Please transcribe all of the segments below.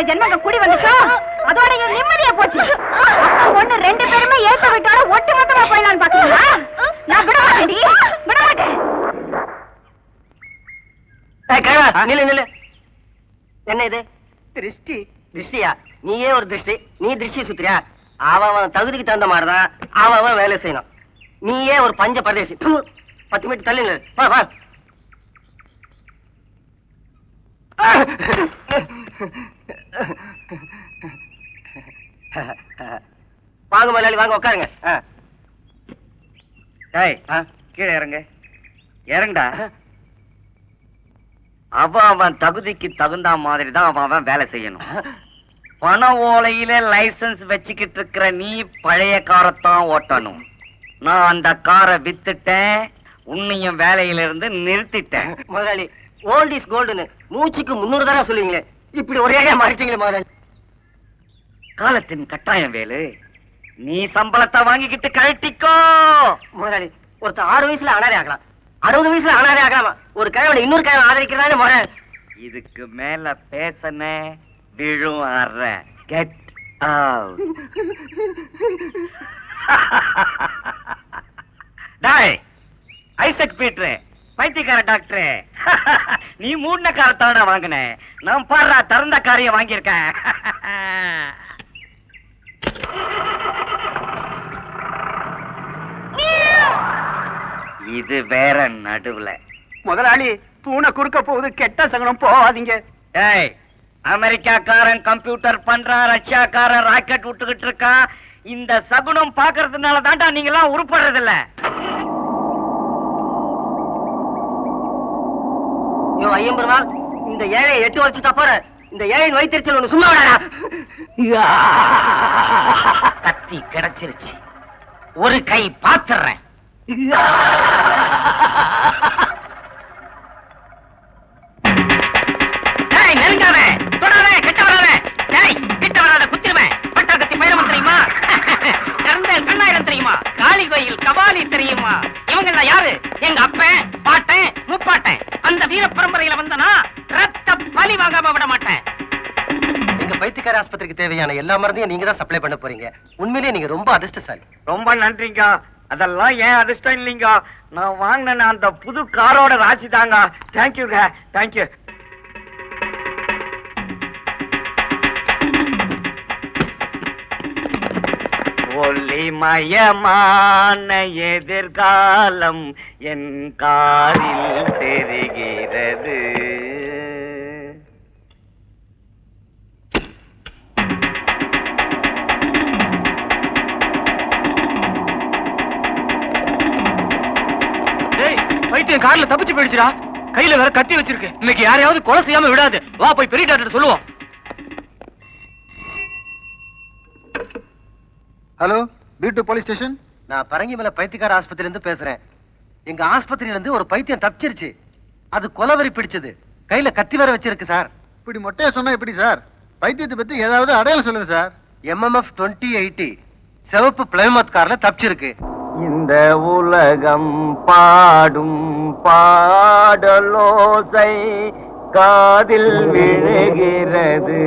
இந்த ஜென்மங்க குடி வந்துச்சோ? அதோட என் நிம்மதியா போச்சு. ஒண்ணு ரெண்டு பேருமே ஏத்த வீட்டோட ஒட்டு மொத்தமா போயிடலான்னு பாத்தீங்களா நான் விட மாட்டேன் நில்லு நில்லு. என்ன இது? திருஷ்டி. திருஷ்டியா? நீயே ஒரு திருஷ்டி. நீ திருஷ்டி சுத்துறியா? அவன் அவன் தகுதிக்கு தகுந்த மாதிரிதான் அவன் அவன் வேலை செய்யணும். நீயே ஒரு பஞ்ச பரதேசி. பத்து மீட்டர் தள்ளி நில்லு. வா வா. வாங்க முதலாளி வாங்க உட்காருங்க. டேய். கீழே இறங்க. இறங்குடா. அவன் அவன் தகுதிக்கு தகுந்த மாதிரி தான் அவன் அவன் வேலை செய்யணும். பண ஓலையில லைசென்ஸ் வச்சுக்கிட்டு இருக்கிற நீ பழைய காரைத்தான் ஓட்டணும். நான் அந்த காரை வித்துட்டேன் உன்னையும் வேலையில இருந்து நிறுத்திட்டேன் முதலாளி ஓல்ட் இஸ் கோல்டுன்னு மூச்சுக்கு முன்னூறு தடவை சொல்லுவீங்களே. இப்படி ஒரே மாறிட்டீங்களே முதலாளி. காலத்தின் கட்டாயம் வேலு. நீ சம்பளத்தை வாங்கிக்கிட்டு கழட்டிக்கோ. முதலாளி ஒருத்தர் ஆறு வயசுல அனாதை ஆகலாம். அறுபது வயசுல அனாதை ஆகலாமா. ஒரு கிழவனை இன்னொரு கிழவன் ஆதரிக்கிறதானே முறை. இதுக்கு மேல பேசன விழும் அற. கெட் டாய் ஐசக் பீட்ரு பைத்தியக்கார டாக்டர். நீ மூடின காரத்தான வாங்கின. நான் பாடுறா திறந்த காரிய வாங்கியிருக்கேன். இது வேற நடுவுல. முதலாளி பூனை குறுக்க போகுது கெட்ட சகனம் போகாதீங்க. ஏய் அமெரிக்காக்காரன் கம்ப்யூட்டர் பண்றான் ரஷ்யாக்காரன் ராக்கெட் விட்டுக்கிட்டு இருக்கான். இந்த சகுனம் பாக்குறதுனால தான்டா நீங்க எல்லாம் உருப்படுறது இல்ல ஐயோ ஐயம்பெருமாள் இந்த ஏழையை எட்டு வச்சுட்டா போற. இந்த ஏழையின் வயிற்றுச்சல் ஒண்ணு சும்மா விடாடா கத்தி கிடைச்சிருச்சு. ஒரு கை பாத்துறேன். பைத்தியக்கார ஆஸ்பத்திரிக்கு தேவையான எல்லா மருந்தையும் நீங்க தான் சப்ளை பண்ண போறீங்க. உண்மையிலேயே நீங்க ரொம்ப அதிர்ஷ்டசாலி. ரொம்ப நன்றிங்க. அதெல்லாம் ஏன் அதிர்ஷ்டம் இல்லைங்க? நான் வாங்கின அந்த புது காரோட ராசி தாங்க. தேங்க்யூங்க தேங்க்யூ ஒளிமயமான எதிர்காலம் என் காரில் தெரிகிறது. பைத்தியம் கார்ல தப்பிச்சு போயிடுச்சுடா. கையில வேற கத்தி வச்சிருக்கு. இன்னைக்கு யாரையாவது கொலை செய்யாம விடாது. வா போய் பெரிய டாக்டர் சொல்லுவோம். Hello B two police station? நான் பரங்கிமலை பைத்தியக்கார ஆஸ்பத்திரியில இருந்து பேசுறேன். எங்க ஆஸ்பத்திரியில இருந்து ஒரு பைத்தியம் தப்பிச்சிருச்சு. அது கொலவரி பிடிச்சது. கையில கத்தி வேற வச்சிருக்கு சார். இப்படி மொட்டையா சொன்னா எப்படி சார்? பைத்தியத்தை பத்தி ஏதாவது அடையாளம் சொல்லுங்க சார். எம்எம்எஃப் டுவெண்ட்டி எயிட்டி சிவப்பு பிளைமத் கார்ல தப்பிச்சிருக்கு. இந்த உலகம் பாடும் பாடலோசை காதில் விழுகிறது.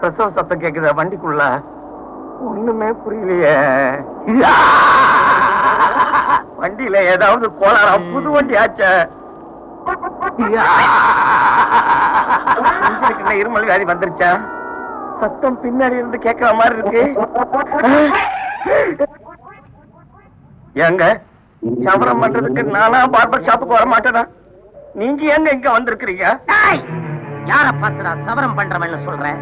பிரசவ சத்தம் கேக்குத வண்டிக்குள்ள? ஒண்ணுமே புரியலையே. வண்டியில ஏதாவது கோளாறா புது வண்டி ஆச்சே. இருமல் வியாதி வந்துருச்சா? சத்தம் பின்னாடி இருந்து கேட்கிற மாதிரி இருக்கு. ஏங்க சவரம் பண்றதுக்கு நானா பார்பர் ஷாப்புக்கு வர மாட்டேனா நீங்க ஏங்க இங்க வந்திருக்கிறீங்க? யார பாத்துடா சவரம் பண்றவன் சொல்றேன்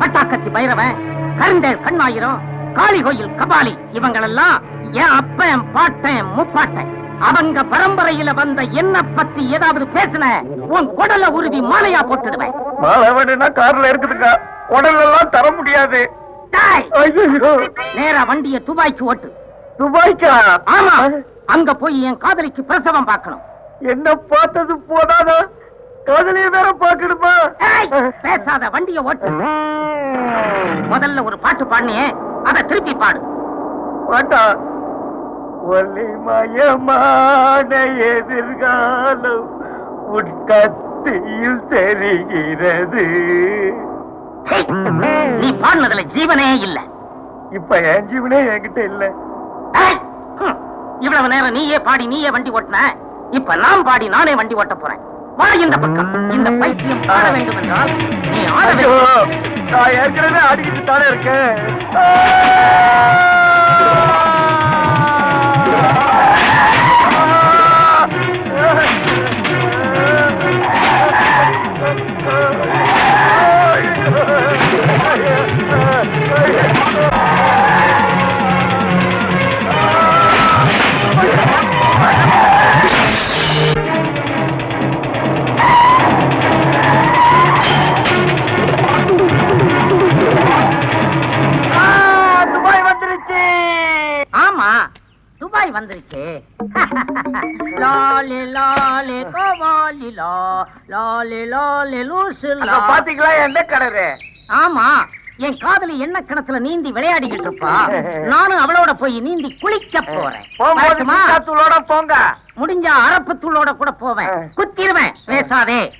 பட்டாக்கத்தி பைரவன் கருண்டேல் கண்ணாயிரம் காளி கோயில் கபாலி இவங்களெல்லாம் என் அப்பன் பாட்டன் முப்பாட்டன். அவங்க பரம்பரையில வந்த என்ன பத்தி ஏதாவது பேசுன உன் குடல உருவி மாலையா போட்டுடுவேன். மாலை வேணும்னா கார்ல இருக்குதுக்கா உடல் எல்லாம் தர முடியாது. நேரா வண்டிய துபாய்க்கு ஓட்டு. துபாய்க்கா? ஆமா. அங்க போய் என் காதலிக்கு பிரசவம் பார்க்கணும். என்ன பார்த்தது போதாதா? காதலிய வேற பாக்கணுமா பேசாத வண்டிய ஓட்டு. முதல்ல ஒரு பாட்டு பாடினியே அத திருப்பி பாடு. பாட்டா? ஒளிமயமான எதிர்காலம் உட்கத்தியில் தெரிகிறது. நீ பாடினதுல ஜீவனே இல்ல. இப்ப என் ஜீவனே என்கிட்ட இல்ல. இவ்வளவு நேரம் நீயே பாடி நீயே வண்டி ஓட்டின. இப்ப நான் பாடி நானே வண்டி ஓட்ட போறேன். வா இந்த பக்கம். இந்த பைத்தியம் பாட வேண்டும் என்றால் நீ ஆட வேண்டும் நான் ஏற்கனவே ஆடிக்கிட்டு தானே இருக்கேன். லாலி லாலி லூசு. பாத்தீங்களா? என்ன கடரு ஆமா என் காதலி என்ன கிணத்துல நீந்தி விளையாடிக்கிட்டு இருப்பா? நானும் அவளோட போய் நீந்தி குளிக்க போறேன். போங்க முடிஞ்சா அரப்பு தூளோட கூட போவேன். குத்திடுவேன் பேசாதே.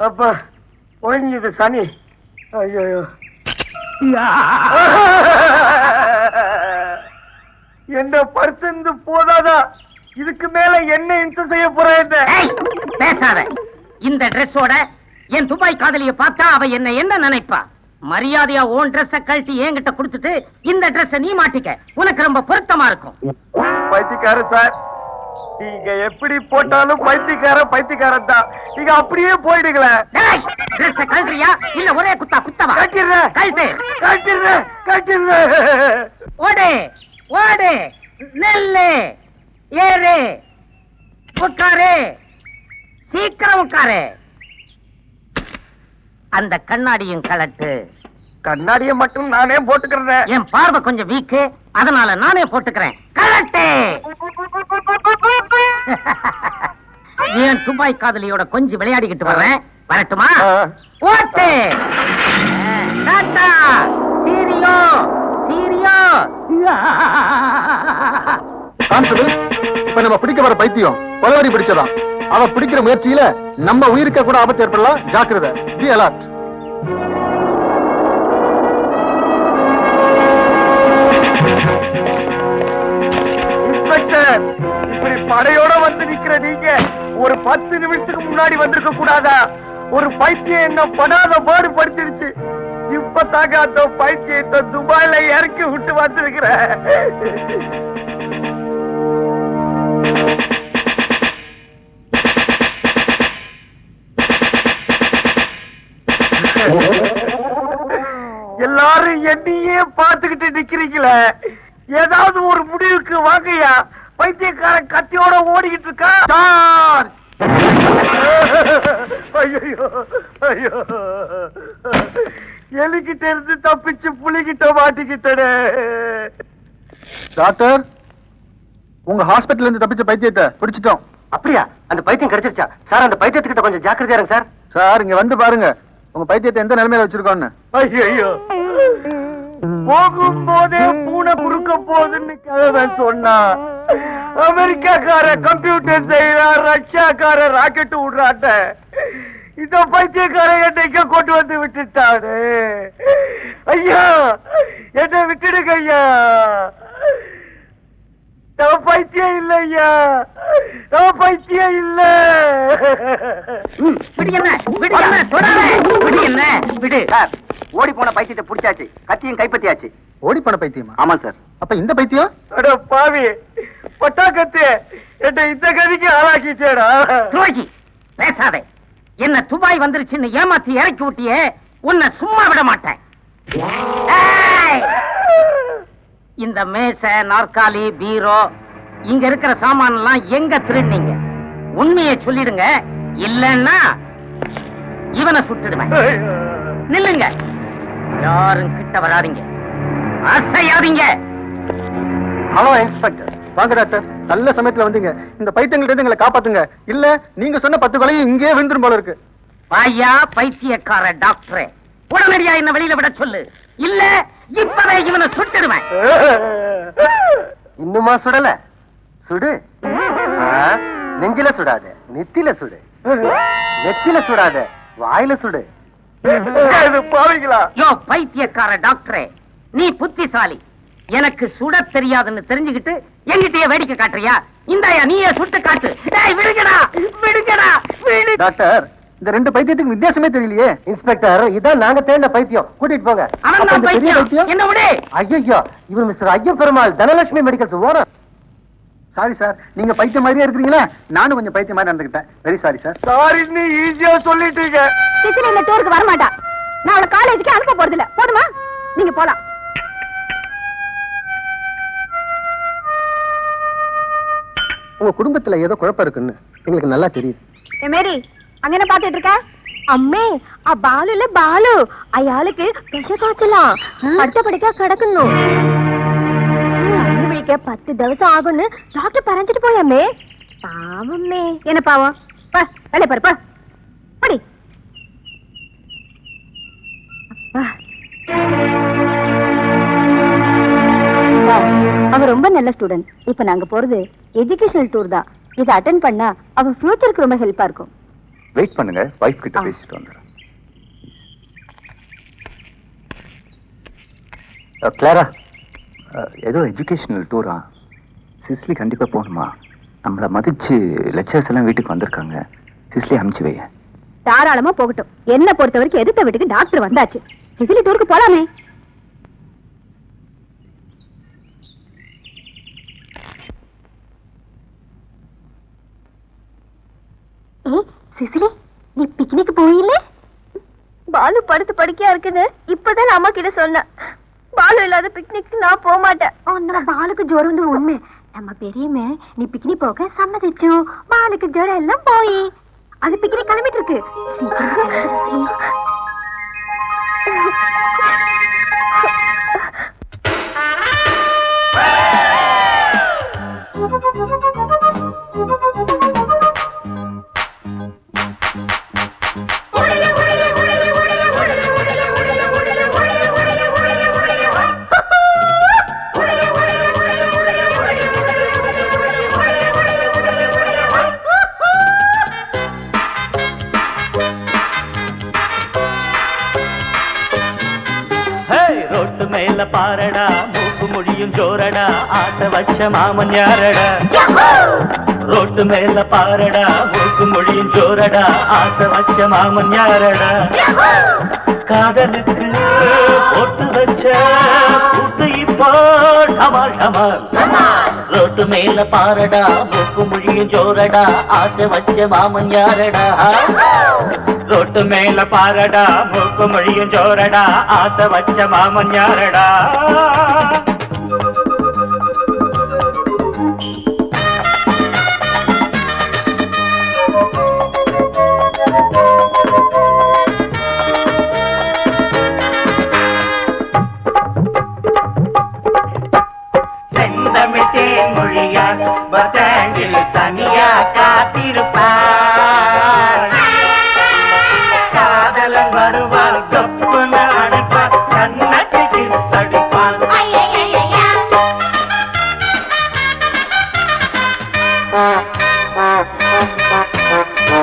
அப்பா ஒழிஞ்சது சனி. ஐயோ என்ன பர்சந்து போதாதா? இதுக்கு மேல என்ன இன்ச செய்ய போறேன் பேசாத. இந்த ட்ரெஸ்ஸோட என் துபாய் காதலிய பார்த்தா அவ என்ன என்ன நினைப்பா? மரியாதையா உன் ட்ரெஸ்ஸ கழட்டி என்கிட்ட கொடுத்துட்டு இந்த ட்ரெஸ்ஸ நீ மாட்டிக்க. உனக்கு ரொம்ப பொருத்தமா இருக்கும். பைத்தியக்கார சார். நீங்க எப்படி போட்டாலும் பைத்தியக்கார பைத்தியக்காரன் தான். நீங்க அப்படியே போயிடுங்களேன் டேய், ட்ரெஸ்ஸ கழட்டுறியா? இல்ல ஒரே குத்தா குத்தவா? கட்டிடுறேன் கழட்டு. கட்டிடுறேன் கட்டிடுறேன் ஓடு ஓடு. நெல்லு. ஏறு. உட்காரு. சீக்கிரம் உட்காரு. அந்த கண்ணாடியும் கலட்டு. கண்ணாடியை மட்டும் நானே போட்டுக்கிறேன். என் பார்வை கொஞ்சம் வீக்கு அதனால நானே போட்டுக்கிறேன். கலட்டு! ஏன் துபாய் காதலியோட கொஞ்சம் விளையாடிக்கிட்டு வர்றேன். வரட்டுமா? ஆ. ஓட்டு டாட்டா! சீரியோ! சீரியோ! இப்ப நம்ம பிடிக்க வர பைத்தியம் கொலவரி பிடிச்சதான். அவ பிடிக்கிற முயற்சியில நம்ம உயிருக்க கூட ஆபத்து ஏற்படலாம். ஜாக்கிரதை. பி அலர்ட் இன்ஸ்பெக்டர் இப்படி படையோட வந்து நிக்கிற நீங்க ஒரு பத்து நிமிஷத்துக்கு முன்னாடி வந்திருக்க கூடாதா? ஒரு பைத்தியம் என்ன படாத பாடு படுத்திருச்சு. இப்பதாங்க அந்த பைத்தியத்தை துபாயில இறக்கி விட்டு வந்திருக்கிறேன் எல்லாரும் என்னையே பார்த்துக்கிட்டு நிக்கிறீங்களே? ஏதாவது ஒரு முடிவுக்கு வாங்கய்யா? பைத்தியக்காரன் கத்தியோட ஓடிக்கிட்டு இருக்கா? சார்! ஐயோ ஐயோ. எலிக்கிட்ட இருந்து தப்பிச்சு புலிகிட்ட மாட்டிக்கிட்டனே. டாக்டர் உங்க ஹாஸ்பிடல்ல இருந்து தப்பிச்ச பைத்தியத்தை பிடிச்சிட்டோம். அப்படியா? அந்த பைத்தியம் கிடைச்சிருச்சா? சார் அந்த பைத்தியத்துக்கிட்ட கொஞ்சம் ஜாக்கிரதையா இருங்க சார். சார் இங்க வந்து பாருங்க. உங்க பைத்தியத்தை எந்த நிலைமையில வச்சிருக்கோன்னு? ஐயோ போகும்போதே பூனை குறுக்க போகுதுன்னு கிழவன் சொன்னா அமெரிக்காக்கார கம்ப்யூட்டர் செய்யறான் ரஷ்யாக்கார ராக்கெட் விடுறாட்ட இந்த பைத்தியக்கார என்னைக்க கொண்டு வந்து விட்டுட்டாரு. ஐயா என்ன விட்டுடுங்க ஐயா. நான் பைத்தியம் இல்லையா நான் பைத்தியம் இல்ல. விடு என்ன? விடு என்ன? தொடாத. விடு என்ன? விடு. சார் ஓடி போன பைத்தியத்தை பிடிச்சாச்சு. கத்தியும் கைப்பற்றியாச்சு. ஓடி போன பைத்தியமா? ஆமா சார். அப்ப இந்த பைத்தியம்? அட பாவி. என்ன இந்த கதிக்கு ஆளாக்கிச்சேடா. துரோகி பேசாதே. என்ன துபாய் வந்துருச்சுன்னு ஏமாத்தி இறக்கி விட்டியே உன்னை சும்மா விட மாட்டேன்! இந்த மேசை நாற்காலி பீரோ இங்க இருக்கிற சாமான் எல்லாம் எங்க திருடினீங்க? உண்மையை சொல்லிடுங்க. இல்லன்னா இவனை சுட்டுடுவேன். நில்லுங்க. யாரும் கிட்ட வராதீங்க. அசையாதீங்க. Hello inspector. வாங்க டாக்டர். நல்ல சமயத்துல வந்தீங்க. இந்த பைத்தியங்கள்ட்ட எங்களை காப்பாத்துங்க. இல்ல நீங்க சொன்ன பத்து கொலையும் இங்கேயே விழுந்துரும் போல இருக்கு. வாயா பைத்தியக்கார டாக்டரே. உடனடியா என்ன வெளியில விட சொல்லு. இல்ல இப்பவே இவனை சுட்டுடுவேன். இன்னுமா சுடல? சுடு. ஆ, நெஞ்சில சுடாத. நெத்தில சுடு. நெத்தில சுடாத. வாயில சுடு. பாவீங்களா? யோ பைத்தியக்கார டாக்டரே. நீ புத்திசாலி. எனக்கு சுட தெரியாதுன்னு தெரிஞ்சுக்கிட்டு எங்கிட்டயே வேடிக்கை காட்டுறியா? இந்தாயா நீயே சுட்டு காட்டு. டேய் விடுங்கடா. விடுங்கடா. விடு. டாக்டர் இந்த ரெண்டு பைத்தியத்துக்கு வித்தியாசமே தெரியலையே. இன்ஸ்பெக்டர் இதான் நாங்க தேடின பைத்தியம். கூட்டிட்டு போங்க. அவன் அப்ப தான் இந்த பெரிய பைத்தியம். என்ன விடு. ஐயோ இவர் mister Ayyan Perumal Dhanalakshmi medicals owner. Sorry sir நீங்க பைத்திய மாதிரியே இருக்கிறீங்களா? நானும் கொஞ்சம் பைத்திய மாதிரி நடந்துக்கிட்டேன். வெரி சாரி சார் சாரி நீ ஈஸியா சொல்லிட்டீங்க. கிச்சன் இந்த டூருக்கு வர மாட்டா நான் அவளை காலேஜுக்கு அனுப்ப போறது இல்ல போதுமா? நீங்க போலாம். உங்க குடும்பத்துல ஏதோ குழப்பம் இருக்குன்னு எங்களுக்கு நல்லா தெரியுது. மேரி அங்க என்ன பாத்துட்டு இருக்க? அம்மே ஆ பாலுல பாலு. அயாளுக்கு விஷ காய்ச்சலாம் படுத்த படுக்க கிடக்கணும் விழிக்க பத்து தவசம் ஆகும்னு டாக்டர் பறந்துட்டு போயாமே. பாவமே. என்ன பாவம்? பா வேலை பாரு பா. படி. அவ ரொம்ப நல்ல ஸ்டூடெண்ட் இப்ப நாங்க போறது எஜுகேஷனல் டூர் தான். இதை அட்டென்ட் பண்ணா அவ ஃபியூச்சருக்கு ரொம்ப ஹெல்ப்பா இருக்கும். வெயிட் பண்ணுங்க. வைஃப் கிட்ட. பேசிட்டு வந்துடுறேன். கிளாரா ஏதோ எஜுகேஷனல் டூரா சிஸ்லி கண்டிப்பா போகணுமா? நம்மளை மதிச்சு லெக்சர்ஸ் எல்லாம் வீட்டுக்கு வந்திருக்காங்க. சிஸ்லி அனுப்பிச்சு வைங்க தாராளமா போகட்டும். என்ன பொறுத்த வரைக்கும் எதிர்த்த வீட்டுக்கு டாக்டர் வந்தாச்சு. சிசிலி டூருக்கு போலாமே. சிசிலி நீ பிக்னிக் போயில்ல? பாலு படுத்து படிக்கையா இருக்குது. இப்பதான் அம்மா கிட்ட சொன்னேன் பாலு இல்லாத பிக்னிக் நான் போக மாட்டேன். பாலுக்கு ஜோரம் வந்து உண்மை. நம்ம பெரியமே நீ பிக்னிக் போக சம்மதிச்சு பாலுக்கு ஜோரம் எல்லாம் போய். அது பிக்னிக் கிளம்பிட்டு இருக்கு. பாரடா மூக்கு மொழியும் ஜோரடா ஆசை வச்ச மாமன் யாரடா? ரோட்டு மேல பாரடா. மூக்கு மொழியும் ஜோரடா ஆசை வச்ச மாமன் யாரடா? காதலுக்கு போட்டு வச்ச இப்போ டமால் டமால் ரோட்டு மேல பாரடா மூக்கு முழியும் ஜோரடா ஆசை வச்ச மாமன் யாரடா? ரோட்டு மேல பாரடா மூக்கு முழியும் ஜோரடா ஆசை வச்ச மாமன் யாரடா?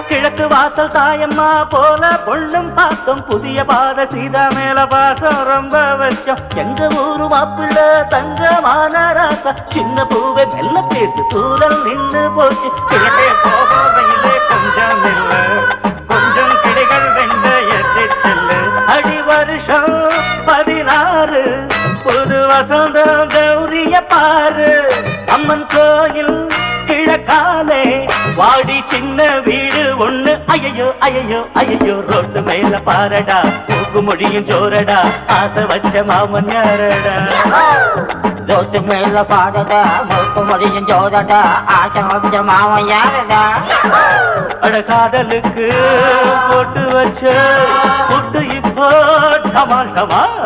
கிழக்கு வாசல் தாயம்மா போல பொண்ணும் பார்த்தோம் புதிய பாத சீதா மேல பாசம் ரொம்ப வச்சம். எங்க ஊரு மாப்பிள்ள தங்கமான ராசா சின்ன பூவை மெல்ல பேசு தூரல் நின்று போச்சு. கிழக்கே போகையிலே கொஞ்சம் இல்ல கொஞ்சம் கிளைகள் வெண்ட எட்டு செல்லு. அடி வருஷம் பதினாறு புது வசந்த கௌரிய பாரு. அம்மன் கோ கிழக்காலே வாடி சின்ன வீடு ஒண்ணு. ஐயோ ஐயோ ஐயோ ரோட்டு மேல பாரடா. தூக்கு முடியும் ஜோரடா ஆசை வச்ச மாமன் யாரடா? ரோட்டு மேல பாடடா மூக்கு முடியும் ஜோதடா ஆசை வச்ச மாமன் யாரடா? அட காதலுக்கு போட்டு வச்ச புட்டு இப்போ டமால் டமால்.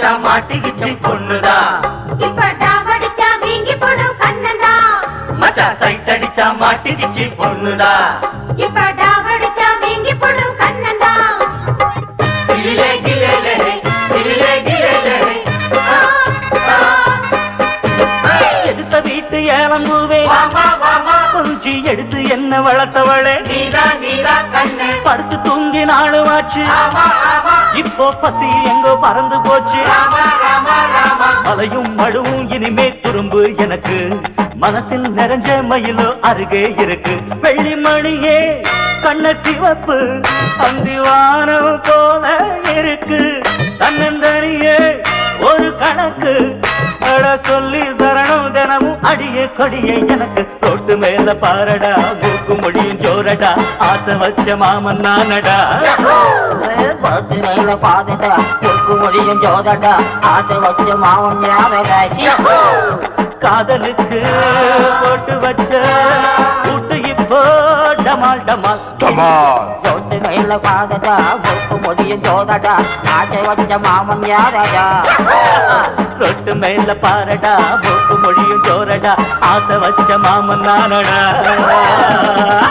அடிச்சா மாட்டிக்கிச்சு பொண்ணுதா? இப்ப டாவடிச்சா வீங்கி போடும் கண்ணந்தா. மச்சா சைட் அடிச்சா மாட்டிக்கிச்சு பொண்ணுதா? இப்ப டாவடிச்சா வீங்கி போடும் கண்ணந்தா. கிளிலே கிளிலே கிளிலே கிளிலே எடுத்த வீட்டு ஏலம்பூவே கொஞ்சி எடுத்து என்ன வளர்த்தவளே? படுத்து தூங்கி நாளுமாச்சு இப்போ பசி எங்கோ பறந்து போச்சு. மலையும் மழுவும் இனிமே துரும்பு எனக்கு. மனசில் நிறைஞ்ச மயிலோ அருகே இருக்கு. வெள்ளி மணியே கண்ண சிவப்பு அந்திவானம் போல இருக்கு. தன்னந்தனியே ஒரு கணக்கு. அட சொல்லி தரணும் தினமும் அடிய கொடியே எனக்கு தொட்டு மேல பாரடா மூக்கு மொழியும் ஜோரடா ஆசை வச்ச மாமன் நானடா. பத்து மேல பாதடா பொறுப்பு மொழியும் ஜோரடா ஆசை வச்ச மாமன் யாரடா? காதலுக்கு போட்டு வச்ச கூட்டு இப்போ டமால் டமால். தொட்டு மேல பாதடா பொறுப்பு மொழியும் ஜோதடா ஆசை வச்ச மாமன் யாரடா? தொட்டு மேல பாரடா மூக்கு மொழியும் ஜோரடா. ஆசை வச்ச மாமன் நானடா.